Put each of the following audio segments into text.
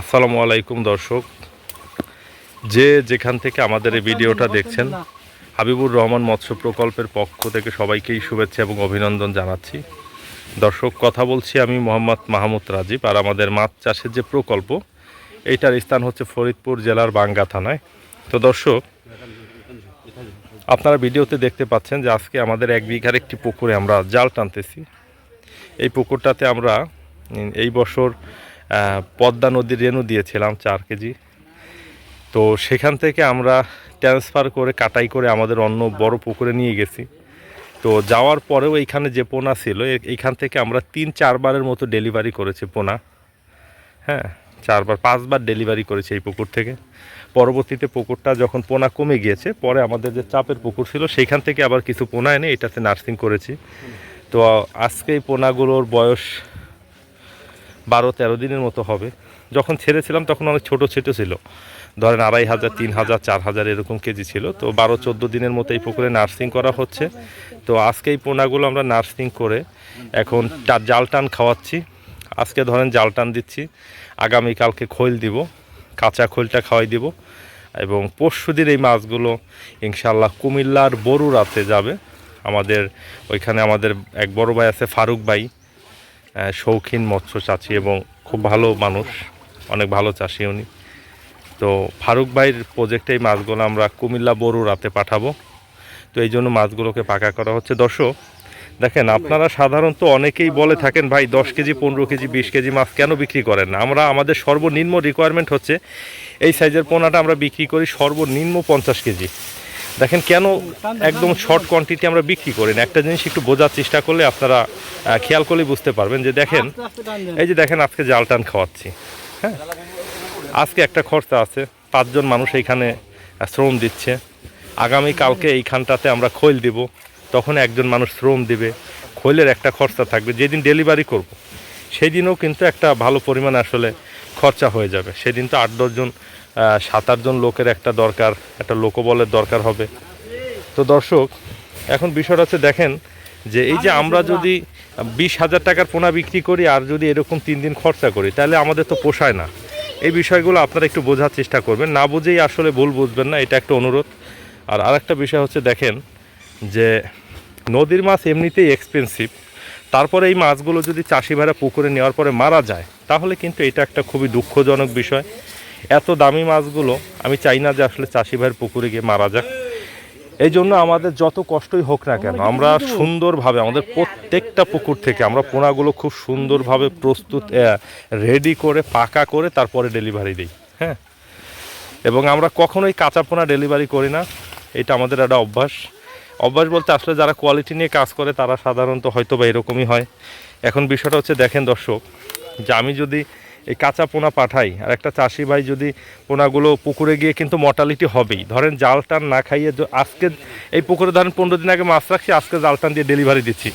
আসসালামু আলাইকুম দর্শক। যে যেখান থেকে আমাদের এই ভিডিওটা দেখছেন হাবিবুর রহমান মৎস্য প্রকল্পের পক্ষ থেকে সবাইকেই শুভেচ্ছা এবং অভিনন্দন জানাচ্ছি। দর্শক কথা বলছি আমি মোহাম্মদ মাহমুদ রাজীব আর আমাদের মাছ চাষের যে প্রকল্প এইটার স্থান হচ্ছে ফরিদপুর জেলার বাঙ্গা থানায়। তো দর্শক আপনারা ভিডিওতে দেখতে পাচ্ছেন যে আজকে আমাদের এক বিঘার একটি পুকুরে আমরা জাল টানতেছি। এই পুকুরটাতে আমরা এই বছর পদ্মা নদীর রেণু দিয়েছিলাম চার কেজি। তো সেখান থেকে আমরা ট্রান্সফার করে, কাটাই করে আমাদের অন্য বড় পুকুরে নিয়ে গেছি। তো যাওয়ার পরেও এইখানে যে পোনা ছিল এইখান থেকে আমরা তিন চারবারের মতো ডেলিভারি করেছি পোনা। হ্যাঁ চারবার, পাঁচবার ডেলিভারি করেছি এই পুকুর থেকে। পরবর্তীতে পুকুরটা যখন পোনা কমে গিয়েছে, পরে আমাদের যে চাপের পুকুর ছিল সেইখান থেকে আবার কিছু পোনা এনে এটাতে নার্সিং করেছি। তো আজকে এই পোনাগুলোর বয়স বারো, তেরো দিনের মতো হবে। যখন ছেড়েছিলাম তখন অনেক ছোট ছোট ছিল। ধরেন আড়াই হাজার, তিন হাজার, চার হাজার এরকম কেজি ছিল। তো বারো, চোদ্দ দিনের মতো এই পুকুরে নার্সিং করা হচ্ছে। তো আজকে এই পোনাগুলো আমরা নার্সিং করে এখন জাল টান খাওয়াচ্ছি। আজকে ধরেন জাল টান দিচ্ছি। আগামীকালকে খৈল দিব, কাঁচা খৈলটা খাওয়াই দিব। এবং পরশু দিন এই মাছগুলো ইনশাল্লাহ কুমিল্লার বরুরাতে যাবে। আমাদের, ওইখানে আমাদের এক বড় ভাই আছে ফারুক ভাই। শৌখিন মৎস্য চাষি এবং খুব ভালো মানুষ, অনেক ভালো চাষি উনি। তো ফারুক ভাইয়ের প্রজেক্টে এই মাছগুলো আমরা কুমিল্লা বড়ু রাতে পাঠাবো। তো এই জন্য মাছগুলোকে পাকা করা হচ্ছে। দর্শক, দেখেন আপনারা সাধারণত অনেকেই বলে থাকেন, ভাই, দশ কেজি, পনেরো কেজি, বিশ কেজি মাছ কেন বিক্রি করেন না? আমরা আমাদের সর্বনিম্ন রিকোয়ারমেন্ট হচ্ছে, এই সাইজের পোনাটা আমরা বিক্রি করি সর্বনিম্ন পঞ্চাশ কেজি। দেখেন কেন একদম শর্ট কোয়ান্টিটি আমরা বিক্রি করি না? একটা জিনিস একটু বোঝার চেষ্টা করলে আপনারা খেয়াল করলে বুঝতে পারবেন যে দেখেন এই যে দেখেন আজকে জাল টান খাওয়াচ্ছি হ্যাঁ? আজকে একটা খরচা আছে পাঁচজন মানুষ এইখানে শ্রম দিচ্ছে। আগামী কালকে এইখানটাতে আমরা খৈল দিব তখন একজন মানুষ শ্রম দিবে। খৈলের একটা খরচা থাকবে যেদিন ডেলিভারি করব সেই দিনও কিন্তু একটা ভালো পরিমাণ আসলে খরচা হয়ে যাবে। সেদিন তো আট দশজন সাত আটজন লোকের একটা দরকার, একটা লোকবলের দরকার হবে। তো দর্শক, এখন বিষয়টা হচ্ছে দেখেন যে এই যে আমরা যদি বিশ হাজার টাকার পোনা বিক্রি করি আর যদি এরকম তিন দিন খরচা করি, তাহলে আমাদের তো পোষায় না। এই বিষয়গুলো আপনারা একটু বোঝার চেষ্টা করবেন। না বুঝেই আসলে ভুল বুঝবেন না, এটা একটা অনুরোধ। আর আরেকটা বিষয় হচ্ছে দেখেন যে নদীর মাছ এমনিতেই এক্সপেন্সিভ তারপরে এই মাছগুলো যদি চাষি ভাইরা পুকুরে নেওয়ার পরে মারা যায়, তাহলে কিন্তু এটা একটা খুবই দুঃখজনক বিষয়। এত দামি মাছগুলো, আমি চাই না যে আসলে চাষি ভাইয়ের পুকুরে গিয়ে মারা যাক। এই জন্য আমাদের যত কষ্টই হোক না কেন, আমরা সুন্দরভাবে আমাদের প্রত্যেকটা পুকুর থেকে আমরা পোনাগুলো খুব সুন্দরভাবে প্রস্তুত রেডি করে, পাকা করে তারপরে ডেলিভারি দিই হ্যাঁ? এবং আমরা কখনোই কাঁচা পোনা ডেলিভারি করি না। এটা আমাদের একটা অভ্যাস। অভ্যাস বলতে আসলে যারা কোয়ালিটি নিয়ে কাজ করে, তারা সাধারণত হয়তো বা এরকমই হয়। এখন বিষয়টা হচ্ছে, দেখেন দর্শক, যে আমি যদি এই কাঁচা পোনা পাঠাই, আর একটা চাষি ভাই যদি পোনাগুলো পুকুরে গিয়ে কিন্তু মর্টালিটি হবেই। ধরেন জাল টান না খাইয়ে আজকে এই পুকুরে ধরেন পনেরো দিন আগে মাছ রাখছি, আজকে জাল টান দিয়ে ডেলিভারি দিচ্ছি।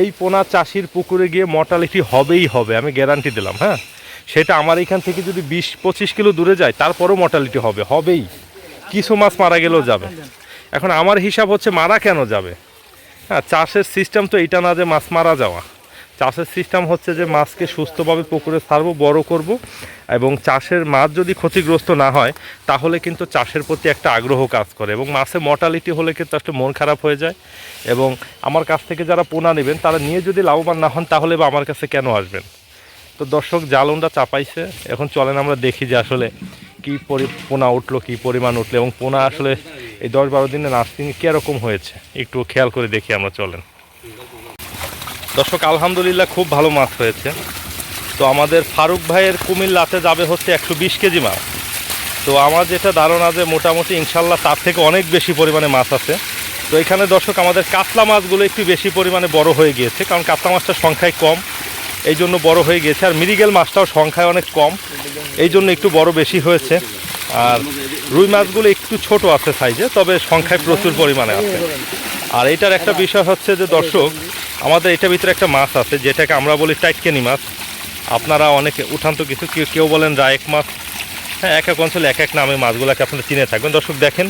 এই পোনা চাষির পুকুরে গিয়ে মর্টালিটি হবেই হবে, আমি গ্যারান্টি দিলাম হ্যাঁ? সেটা আমার এখান থেকে যদি বিশ পঁচিশ কিলো দূরে যায়, তারপরেও মর্টালিটি হবে, হবেই। কিছু মাছ মারা গেলেও যাবে। এখন আমার হিসাব হচ্ছে মারা কেন যাবে? হ্যাঁ চাষের সিস্টেম তো এইটা না যে মাছ মারা যাওয়া। চাষের সিস্টেম হচ্ছে যে মাছকে সুস্থভাবে পুকুরে ছাড়বো, বড় করব এবং চাষের মাছ যদি ক্ষতিগ্রস্ত না হয়, তাহলে কিন্তু চাষের প্রতি একটা আগ্রহ কাজ করে এবং মাছে মর্টালিটি হলে কিন্তু আসলে মন খারাপ হয়ে যায় এবং আমার কাছ থেকে যারা পোনা নেবেন, তারা নিয়ে যদি লাভবান না হন, তাহলে বা আমার কাছে কেন আসবেন? তো দর্শক জালনটা চাপাইছে। এখন চলেন আমরা দেখি যে আসলে কী পরি, পোনা উঠল, কী পরিমাণ উঠল এবং পোনা আসলে এই দশ বারো দিনে নার্সিং কীরকম হয়েছে? একটু খেয়াল করে দেখি আমরা, চলেন। দর্শক, আলহামদুলিল্লাহ খুব ভালো মাছ হয়েছে। তো আমাদের ফারুক ভাইয়ের কুমিল্লাতে যাবে হচ্ছে একশো বিশ কেজি মাছ। তো আমার যেটা ধারণা যে মোটামুটি ইনশাল্লাহ তার থেকে অনেক বেশি পরিমাণে মাছ আছে। তো এখানে দর্শক, আমাদের কাতলা মাছগুলো একটু বেশি পরিমাণে বড় হয়ে গিয়েছে, কারণ কাতলা মাছটার সংখ্যায় কম, এই জন্য বড় হয়ে গিয়েছে। আর মিরিগেল মাছটাও সংখ্যায় অনেক কম, এই জন্য একটু বড় বেশি হয়েছে। আর রুই মাছগুলো একটু ছোট আছে সাইজে তবে সংখ্যায় প্রচুর পরিমাণে আছে। আর এটার একটা বিষয় হচ্ছে যে, দর্শক, আমাদের এটার ভিতরে একটা মাছ আছে, যেটাকে আমরা বলি টাইটকেনি মাছ। আপনারা অনেকে উঠান্ত কিছু, কেউ কেউ বলেন রায়েক মাছ। হ্যাঁ এক এক অঞ্চলে এক এক নামে মাছগুলোকে আপনারা চিনে থাকবেন। দর্শক, দেখেন,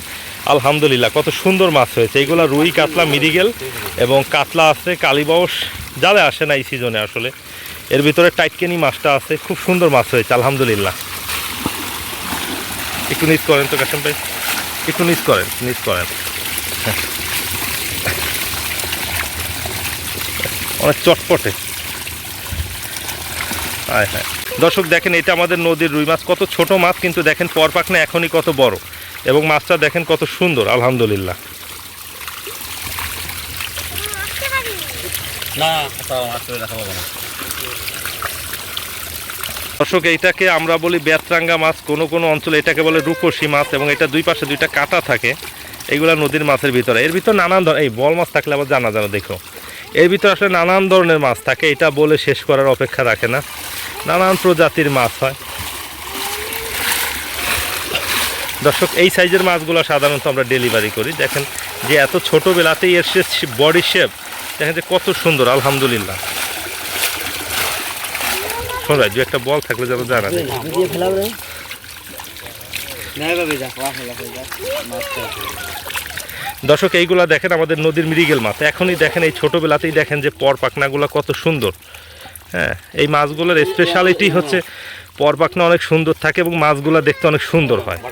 আলহামদুলিল্লাহ, কত সুন্দর মাছ হয়েছে। এইগুলো রুই, কাতলা, মিরিগেল এবং কাতলা আছে কালীবাউস জালে আসে না এই সিজনে আসলে, এর ভিতরে টাইটকেনি মাছটা আছে, খুব সুন্দর মাছ হয়েছে, আলহামদুলিল্লাহ। একটু নিচ করেন তো, কাশেম ভাই। একটু নিচ করেন নিচ করেন। অনেক চটপটে। হ্যাঁ হ্যাঁ। দর্শক, দেখেন, এটা আমাদের নদীর রুই মাছ। কত ছোট মাছ, কিন্তু দেখেন পরপাকনা এখনই কত বড়। এবং মাছটা দেখেন, কত সুন্দর, আলহামদুলিল্লাহ। না তাও আসলে দেখা পাবো না দর্শক এইটাকে আমরা বলি বেতরাঙ্গা মাছ। কোনো কোনো অঞ্চলে এটাকে বলে রূপসী মাছ এবং এটা দুই পাশে দুইটা কাটা থাকে। এগুলা নদীর মাছের ভিতরে। এর ভিতর নানান ধরনের এই বল মাছ থাকলে আবার জানা জানা, দেখো। এর ভিতরে আসলে নানান ধরনের মাছ থাকে। এটা বলে শেষ করার অপেক্ষা রাখে না। নানান প্রজাতির মাছ হয়। দর্শক, এই সাইজের মাছগুলো সাধারণত আমরা ডেলিভারি করি। দেখেন যে এত ছোটোবেলাতেই এর সে বডি শেপ দেখেন যে কত সুন্দর, আলহামদুলিল্লাহ। শোন ভাই দু একটা বল থাকলে যেন জানা যায় আমি দিয়ে ফেলাব রে। নাই বাবি যা ওয়া ফেলা ফেলা মাছটা দর্শক এইগুলা দেখেন আমাদের নদীর মৃগেল মাছ। এখনই দেখেন এই ছোটোবেলাতেই দেখেন যে পর পাখনাগুলো কত সুন্দর। হ্যাঁ এই মাছগুলোর স্পেশালিটি হচ্ছে পর পাখনা অনেক সুন্দর থাকে এবং মাছগুলো দেখতে অনেক সুন্দর হয়।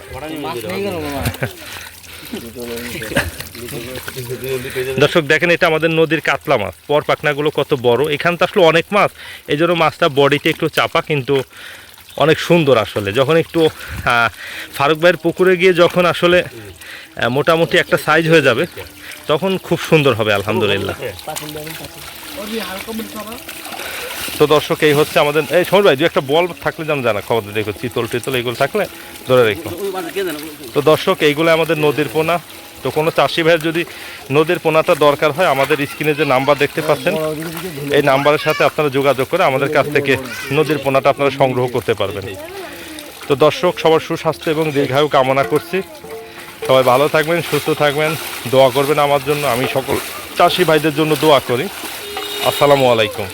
দর্শক, দেখেন, এটা আমাদের নদীর কাতলা মাছ। পর পাখনাগুলো কত বড়। এখান তো আসলে অনেক মাছ। এই জন্য মাছটা বডিতে একটু চাপা, কিন্তু অনেক সুন্দর আসলে। যখন একটু ফারুক ভাইয়ের পুকুরে গিয়ে যখন আসলে মোটামুটি একটা সাইজ হয়ে যাবে, তখন খুব সুন্দর হবে, আলহামদুলিল্লাহ। তো দর্শক, এই হচ্ছে আমাদের এই সমর ভাই, দু একটা বল থাকলে যেন জানা, খবর দেখো, চিতল টিতল এইগুলো থাকলে ধরে রেখো। তো দর্শক, এইগুলো আমাদের নদীর পোনা। তো কোনো চাষি ভাইয়ের যদি নদীর পোনাটা দরকার হয়, আমাদের স্ক্রিনে যে নাম্বার দেখতে পাচ্ছেন, এই নাম্বারের সাথে আপনারা যোগাযোগ করে আমাদের কাছ থেকে নদীর পোনাটা আপনারা সংগ্রহ করতে পারবেন। তো দর্শক, সবার সুস্বাস্থ্য এবং দীর্ঘায়ু কামনা করছি। সবাই ভালো থাকবেন, সুস্থ থাকবেন, দোয়া করবেন আমার জন্য। আমি সকল চাষি ভাইদের জন্য দোয়া করি। আসসালামু আলাইকুম।